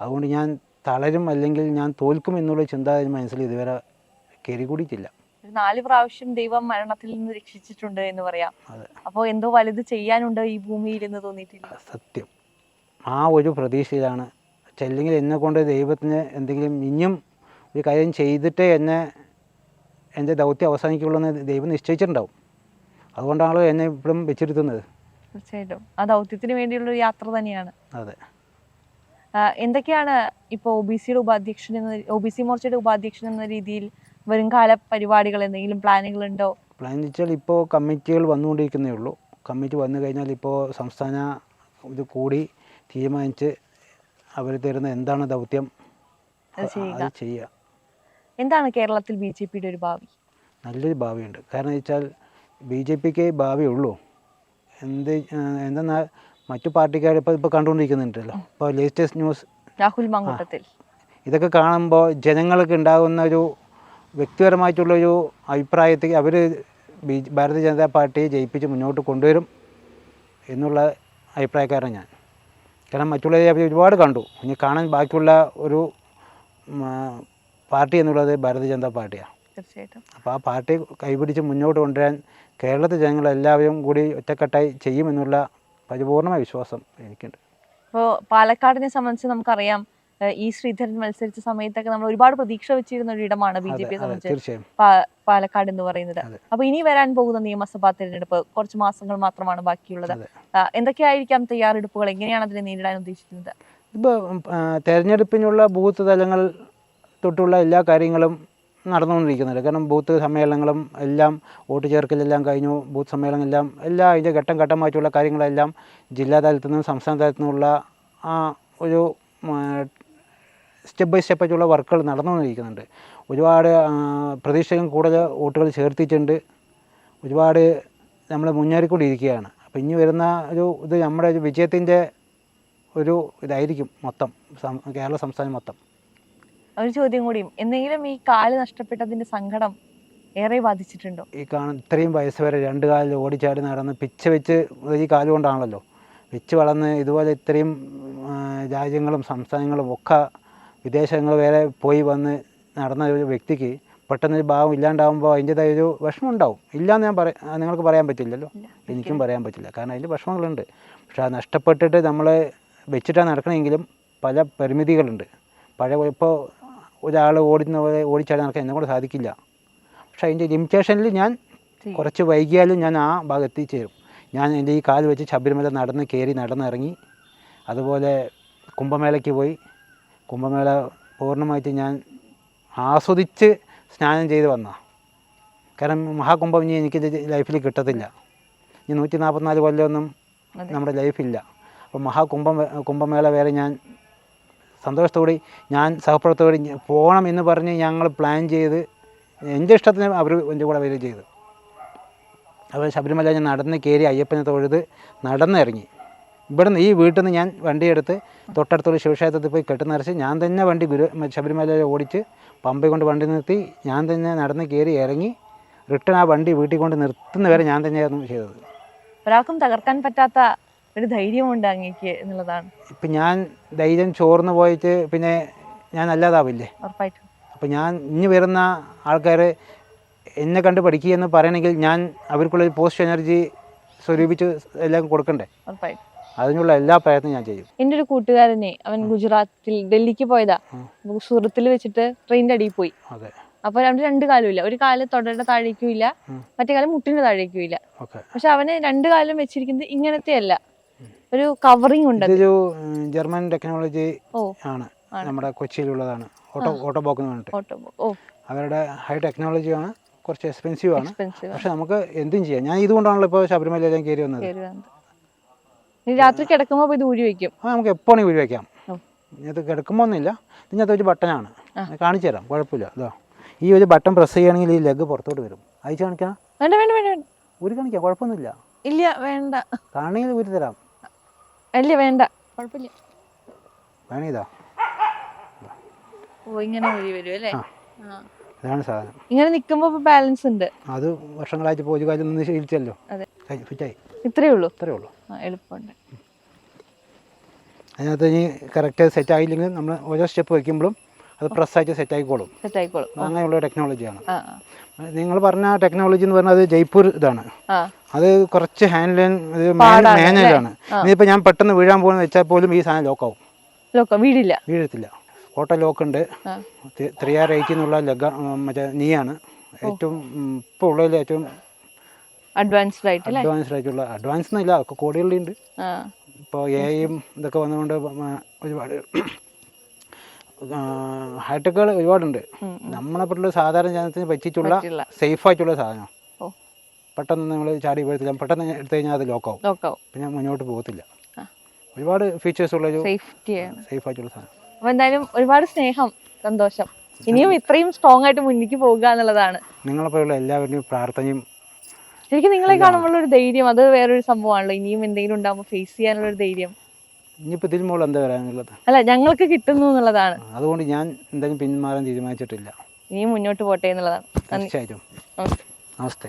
അതുകൊണ്ട് ഞാൻ തളരും അല്ലെങ്കിൽ ഞാൻ തോൽക്കും എന്നുള്ള ചിന്ത മനസ്സിൽ ഇതുവരെ കയറി കൂടിയിട്ടില്ല നാല് പ്രാവശ്യം ദൈവം മരണത്തിൽ നിന്ന് രക്ഷിച്ചിട്ടുണ്ട് എന്ന് പറയാം. അപ്പോൾ എന്തോ വലുത് ചെയ്യാനുണ്ട് ഈ ഭൂമിയിൽ എന്ന് തോന്നിയിട്ടില്ല. സത്യം. ആ ഒരു പ്രതീക്ഷയിലാണ്. ചെല്ലെങ്കിൽ എന്നെ കൊണ്ട് ദൈവത്തിന് എന്തെങ്കിലും ഇനിയും ഒരു കാര്യം ചെയ്തിട്ടേ എന്നെ എന്റെ ദൗത്യം അവസാനിക്കുള്ളൂ എന്ന് ദൈവം നിശ്ചയിച്ചിട്ടുണ്ടാവും. അതുകൊണ്ടാണല്ലോ എന്നെ ഇപ്പോഴും വെച്ചിരുത്തുന്നത്. തീർച്ചയായിട്ടും. ആ ദൗത്യത്തിന് വേണ്ടിയുള്ള ഒരു യാത്ര തന്നെയാണ്. അതെ. എന്തൊക്കെയാണ് ഇപ്പോൾ ഒ ബി സിയുടെ ഉപാധ്യക്ഷൻ എന്ന ഒ ബി സി മോർച്ചയുടെ ഉപാധ്യക്ഷൻ എന്ന രീതിയിൽ വരുംകാല പരിപാടികൾ? എന്തെങ്കിലും പ്ലാനുകൾ ഉണ്ടോ? പ്ലാൻ വെച്ചാൽ ഇപ്പോൾ കമ്മിറ്റികൾ വന്നുകൊണ്ടിരിക്കുന്നേ ഉള്ളൂ. കമ്മിറ്റി വന്നു കഴിഞ്ഞാൽ ഇപ്പോൾ സംസ്ഥാന ഇത് കൂടി തീരുമാനിച്ച് അവർ തരുന്ന എന്താണ് ദൗത്യം? അത് ചെയ്യുക. എന്താണ് കേരളത്തിൽ ബി ജെ പിയുടെ ഒരു ഭാവി? നല്ലൊരു ഭാവിയുണ്ട്. കാരണം വെച്ചാൽ ബി ജെ പിക്ക് ഭാവിയുള്ളൂ എന്ത് എന്തെന്നാൽ മറ്റു പാർട്ടിക്കാർ ഇപ്പോൾ ഇപ്പോൾ കണ്ടുകൊണ്ടിരിക്കുന്നുണ്ടല്ലോ. ഇപ്പോൾ ലേറ്റസ്റ്റ് ന്യൂസ് രാഹുൽ മങ്കൂട്ടത്തിൽ. ഇതൊക്കെ കാണുമ്പോൾ ജനങ്ങൾക്ക് ഉണ്ടാകുന്ന ഒരു വ്യക്തിപരമായിട്ടുള്ളൊരു അഭിപ്രായത്തിൽ അവർ ബി ഭാരതീയ ജനതാ പാർട്ടിയെ ജയിപ്പിച്ച് മുന്നോട്ട് കൊണ്ടുവരും എന്നുള്ള അഭിപ്രായക്കാരാണ് ഞാൻ. കാരണം മറ്റുള്ളവരെ അവർ ഒരുപാട് കണ്ടു. ഇനി കാണാൻ ബാക്കിയുള്ള ഒരു പാർട്ടി എന്നുള്ളത് ഭാരതീയ ജനതാ പാർട്ടിയാണ് തീർച്ചയായിട്ടും. അപ്പോൾ ആ പാർട്ടി കൈപിടിച്ച് മുന്നോട്ട് കൊണ്ടുവരാൻ കേരളത്തിലെ ജനങ്ങളെല്ലാവരും കൂടി ഒറ്റക്കെട്ടായി ചെയ്യുമെന്നുള്ള പരിപൂർണമായ വിശ്വാസം എനിക്കുണ്ട്. ഇപ്പോൾ പാലക്കാടിനെ സംബന്ധിച്ച് നമുക്കറിയാം ഈ ശ്രീധരൻ മത്സരിച്ച സമയത്തൊക്കെ നമ്മൾ ഒരുപാട് പ്രതീക്ഷ വെച്ചിരുന്ന ഒരു ഇടമാണ് ബി ജെ പി പിയെ സംബന്ധിച്ച് പാലക്കാട് എന്ന് പറയുന്നത്. അപ്പൊ ഇനി വരാൻ പോകുന്ന നിയമസഭാ തെരഞ്ഞെടുപ്പ് കുറച്ച് മാസങ്ങൾ മാത്രമാണ് ബാക്കിയുള്ളത്. എന്തൊക്കെയായിരിക്കാം തയ്യാറെടുപ്പുകൾ? എങ്ങനെയാണ് അതിനെ നേരിടാൻ ഉദ്ദേശിക്കുന്നത്? ഇപ്പോൾ തെരഞ്ഞെടുപ്പിനുള്ള ബൂത്ത് തലങ്ങൾ തൊട്ടുള്ള എല്ലാ കാര്യങ്ങളും നടന്നുകൊണ്ടിരിക്കുന്നുണ്ട്. കാരണം ബൂത്ത് സമ്മേളനങ്ങളും എല്ലാം വോട്ട് ചേർക്കലെല്ലാം കഴിഞ്ഞു. ബൂത്ത് സമ്മേളനം എല്ലാം എല്ലാ അതിന്റെ ഘട്ടം ഘട്ടമായിട്ടുള്ള കാര്യങ്ങളെല്ലാം ജില്ലാ തലത്തിൽ നിന്നും സംസ്ഥാന തലത്തിൽ നിന്നുള്ള ആ ഒരു സ്റ്റെപ്പ് ബൈ സ്റ്റെപ്പ് ആയിട്ടുള്ള വർക്കുകൾ നടന്നുകൊണ്ടിരിക്കുന്നുണ്ട്. ഒരുപാട് പ്രതീക്ഷകൾ കൂടുതൽ വോട്ടുകൾ ചേർത്തിട്ടുണ്ട്. ഒരുപാട് നമ്മൾ മുന്നേറിക്കൊണ്ടിരിക്കുകയാണ്. അപ്പോൾ ഇനി വരുന്ന ഒരു ഇത് നമ്മുടെ ഒരു വിജയത്തിന്റെ ഒരു ഇതായിരിക്കും മൊത്തം കേരള സംസ്ഥാനം മൊത്തം. ഒരു ചോദ്യം കൂടിയും എന്തെങ്കിലും ഈ കാൽ നഷ്ടപ്പെട്ടതിന്റെ സങ്കടം ഏറെ ബാധിച്ചിട്ടുണ്ടോ? ഈ കാണുന്ന ഇത്രയും വയസ്സ് വരെ രണ്ട് കാലിൽ ഓടിച്ചാടി നടന്ന് പിച്ച് വെച്ച് ഈ കാൽ കൊണ്ടാണല്ലോ. വെച്ച് വളർന്ന് ഇതുപോലെ ഇത്രയും രാജ്യങ്ങളും സംസ്ഥാനങ്ങളും ഒക്കെ വിദേശങ്ങൾ വരെ പോയി വന്ന് നടന്ന ഒരു വ്യക്തിക്ക് പെട്ടെന്ന് ഒരു ഭാവം ഇല്ലാണ്ടാവുമ്പോൾ അതിന്റെതായ ഒരു വിഷമം ഉണ്ടാവും ഇല്ലയെന്ന് ഞാൻ പറയാം നിങ്ങൾക്ക് പറയാൻ പറ്റില്ലല്ലോ. എനിക്കും പറയാൻ പറ്റില്ല. കാരണം അതിന്റെ വിഷമങ്ങളുണ്ട്. പക്ഷേ അത് നഷ്ടപ്പെട്ടിട്ട് നമ്മൾ വെച്ചിട്ടാണ് നടക്കണമെങ്കിലും പല പരിമിതികളുണ്ട്. പഴയ ഇപ്പോൾ ഒരാൾ ഓടുന്ന പോലെ ഓടിച്ചാടി നടക്കാൻ എന്നെ കൊണ്ട് സാധിക്കില്ല. പക്ഷെ അതിന്റെ ലിമിറ്റേഷനിൽ ഞാൻ കുറച്ച് വൈകിയാലും ഞാൻ ആ ഭാഗത്ത് ചേരും. ഞാൻ എന്റെ ഈ കാൽ വെച്ച് ശബരിമല നടന്ന് കയറി നടന്നിറങ്ങി അതുപോലെ കുംഭമേളയ്ക്ക് പോയി. കുംഭമേള പൂർണമായിട്ട് ഞാൻ ആസ്വദിച്ച് സ്നാനം ചെയ്ത് വന്ന. കാരണം മഹാകുംഭം ഇനി എനിക്ക് ലൈഫിൽ കിട്ടത്തില്ല. ഇനി നൂറ്റി നാൽപ്പത്തിനാല് കൊല്ലമൊന്നും നമ്മുടെ ലൈഫില്ല. അപ്പോൾ മഹാകുംഭം കുംഭമേള വരെ ഞാൻ സന്തോഷത്തോടെ ഞാൻ സഹപ്രവർത്തകരോട് ഞ- പോകണം എന്ന് പറഞ്ഞ് ഞങ്ങൾ പ്ലാൻ ചെയ്ത് എന്റെ ഇഷ്ടത്തിന് അവർ എന്റെ കൂടെ വരികയും ചെയ്തു. അപ്പോൾ ശബരിമല ഞാൻ നടന്ന് കയറി അയ്യപ്പനെ തൊഴുത് നടന്നിറങ്ങി ഇവിടുന്ന് ഈ വീട്ടിൽ നിന്ന് ഞാൻ വണ്ടിയെടുത്ത് തൊട്ടടുത്തുള്ള ശിവക്ഷേത്രത്തിൽ പോയി കെട്ടുന്നരച്ച് ഞാൻ തന്നെ വണ്ടി ഗുരു ശബരിമല ഓടിച്ച് പമ്പ കൊണ്ട് വണ്ടി നിർത്തി ഞാൻ തന്നെ നടന്ന് കയറി ഇറങ്ങി റിട്ടേൺ ആ വണ്ടി വീട്ടിൽ കൊണ്ട് നിർത്തുന്നവരെ ഞാൻ തന്നെയായിരുന്നു ചെയ്തത്. ഒരാൾക്കും തകർക്കാൻ പറ്റാത്ത ഒരു ധൈര്യമുണ്ട് അങ്ങേക്ക് എന്നുള്ളതാണ്. ഇപ്പം ഞാൻ ധൈര്യം ചോർന്നു പോയിട്ട് പിന്നെ ഞാൻ അല്ലാതാവില്ലേ? ഉറപ്പായിട്ടും. അപ്പോൾ ഞാൻ ഇനി വരുന്ന ആൾക്കാർ എന്നെ കണ്ട് പഠിക്കുക എന്ന് പറയണമെങ്കിൽ ഞാൻ അവർക്കുള്ള പോസ്റ്റ് എനർജി സ്വരൂപിച്ച് എല്ലാം കൊടുക്കണ്ടേ? ഉറപ്പായിട്ടും. അതിനുള്ള എല്ലാ പ്രയത്നവും ഞാൻ ചെയ്യും. എന്റെ ഒരു കൂട്ടുകാരനെ അവൻ ഗുജറാത്തിൽ ഡൽഹിക്ക് പോയതാ. സുഹൃത്തിൽ സൂറത്തിൽ വെച്ചിട്ട് ട്രെയിനിന്റെ അടിയിൽ പോയി. അതെ. അപ്പൊ അവന് രണ്ട് കാലുമില്ല. ഇല്ല ഒരു കാൽ തൊടയുടെ താഴേക്കും ഇല്ല. മറ്റേ കാലം മുട്ടിന്റെ താഴേക്കും ഇല്ല. പക്ഷെ അവന് രണ്ട് കാലം വെച്ചിരിക്കുന്നത് ഇങ്ങനത്തെ അല്ല ഒരു കവറിംഗ് ഉണ്ട്. ഇതൊരു ജർമ്മൻ ടെക്നോളജി ആണ്. നമ്മുടെ കൊച്ചിയിലുള്ളതാണ്. ഓട്ടോ ഓട്ടോ ബോക്ക് എന്ന് പറഞ്ഞിട്ട്. അവരുടെ ഹൈ ടെക്നോളജി ആണ്. കുറച്ച് എക്സ്പെൻസീവ് ആണ്. പക്ഷെ നമുക്ക് എന്തും ചെയ്യാം. ഞാൻ ഇതുകൊണ്ടാണല്ലോ ഇപ്പൊ ശബരിമലയിലേക്ക് കയറി വന്നത്. രാത്രി കിടക്കുമ്പോ പോയി ഇത് ഊരി വെക്കും. ആ നമുക്ക് എപ്പോഴും ഊരി വെക്കാം. ഇത് കിടക്കുമ്പോൾ ഒന്നുമില്ല. ഇതിനകത്ത് ഒരു ബട്ടൺ ആണ്. കാണിച്ചു തരാം. കുഴപ്പമില്ല. അതോ ഈ ഒരു ബട്ടൺ പ്രസ് ചെയ്യുകയാണെങ്കിൽ ഈ ലെഗ് പുറത്തോട്ട് വരും. അയച്ചു കാണിക്കാം വേണ്ട വേണ്ട വേണ്ട. ഊരി കാണിക്കാം. കുഴപ്പമൊന്നുമില്ല. ഇല്ല വേണ്ട. കാണണമെങ്കിൽ ഊരി തരാം. ഇല്ല വേണ്ട. കുഴപ്പമില്ല. വേണേ ഇതാ ഓ ഇങ്ങനെ ഊരി വരും അല്ലേ? ആ. ആ. ഇതാണ് സാധനം. ഇങ്ങനെ നിക്കുമ്പോ ബാലൻസ് ഉണ്ട്. അത് വർഷങ്ങളായിട്ട് പോയി കാര്യം നിന്ന് ശീലിച്ചല്ലോ. അതെ. കൈ- ഫിറ്റായി ഇത്രേ ഉള്ളൂ? ഇത്രയേ ഉള്ളൂ. ആ, എളുപ്പമുണ്ട്. അതിനകത്ത് ഇനി കറക്റ്റ് സെറ്റ് ആയില്ലെങ്കിൽ നമ്മൾ ഓരോ സ്റ്റെപ്പ് വയ്ക്കുമ്പോഴും അത് പ്രസ്സായിട്ട് സെറ്റ് ആയിക്കോളും. സെറ്റ് ആയിക്കോളും. അങ്ങനെയുള്ള ടെക്നോളജിയാണ് ആ നിങ്ങൾ പറഞ്ഞ ടെക്നോളജി എന്ന് പറഞ്ഞാൽ അത് ജയ്പൂർ ഇതാണ്. ആ. അത് കുറച്ച് ഹാൻഡിൽ ഇത് പാടാണ് മാനുവലാണ് ആ. ഇനിയിപ്പോൾ ഞാൻ പെട്ടെന്ന് വീഴാൻ പോകുന്ന വെച്ചാൽ പോലും ഈ സാധനം ലോക്കാവും ലോക്ക വീടില്ല? വീഴത്തില്ല. കോട്ട ലോക്ക് ഉണ്ട്. ആ. ത്രീ ആർ എയ്റ്റി എന്നുള്ള ലഗ മറ്റേ നീയാണ്. ഏറ്റവും ഇപ്പോൾ ഉള്ളതിൽ ഏറ്റവും അഡ്വാൻസ്ഡ് ആയിട്ട് അഡ്വാൻസ്ഡ് ആയിട്ടുള്ള അഡ്വാൻസ് എന്നില്ല ഒക്കെ കോടികളുണ്ട്. ആ. ഇപ്പോൾ എയും ഇതൊക്കെ വന്നുകൊണ്ട് ഒരുപാട് ഹൈടെക്കുകൾ ഒരുപാടുണ്ട്. നമ്മളെ പറ്റുള്ള സാധാരണ ജനത്തിന് പറ്റിയിട്ടുള്ള. സേഫ് ആയിട്ടുള്ള സാധനം. പെട്ടെന്ന് നമ്മൾ ചാടി വീഴത്തില്ല പെട്ടെന്ന് എടുത്തു കഴിഞ്ഞാൽ അത് ലോക്കാവും ലോക്കാവും പിന്നെ മുന്നോട്ട് പോകത്തില്ല. ഒരുപാട് ഫീച്ചേഴ്സ് ഉള്ളൊരു സേഫ്റ്റിയാണ് സേഫ് ആയിട്ടുള്ള സാധനം. എന്തായാലും ഒരുപാട് സ്നേഹം സന്തോഷം. ഇനിയും ഇത്രയും സ്ട്രോങ് ആയിട്ട് മുന്നിക്ക് പോകുക എന്നുള്ളതാണ്. നിങ്ങളെപ്പോലുള്ള എല്ലാവരുടെയും പ്രാർത്ഥനയും ശരിക്കും നിങ്ങളെ കാണുമ്പോൾ ഒരു ധൈര്യം അത് വേറൊരു സംഭവമാണല്ലോ. ഇനിയും എന്തെങ്കിലും ഉണ്ടാകുമ്പോൾ ഫേസ് ചെയ്യാനുള്ള ഒരു ധൈര്യം. ഇനിയിപ്പോൾ ഇതിൽ മുകളിൽ എന്താ പറയാനുള്ളത്? അല്ല ഞങ്ങൾക്ക് കിട്ടുന്നു എന്നുള്ളതാണ്. അതുകൊണ്ട് ഞാൻ എന്തായാലും പിന്മാറാൻ തീരുമാനിച്ചിട്ടില്ല. ഇനിയും മുന്നോട്ട് പോട്ടെ എന്നുള്ളതാണ്. തീർച്ചയായിട്ടും. നമസ്കാരം. നമസ്തേ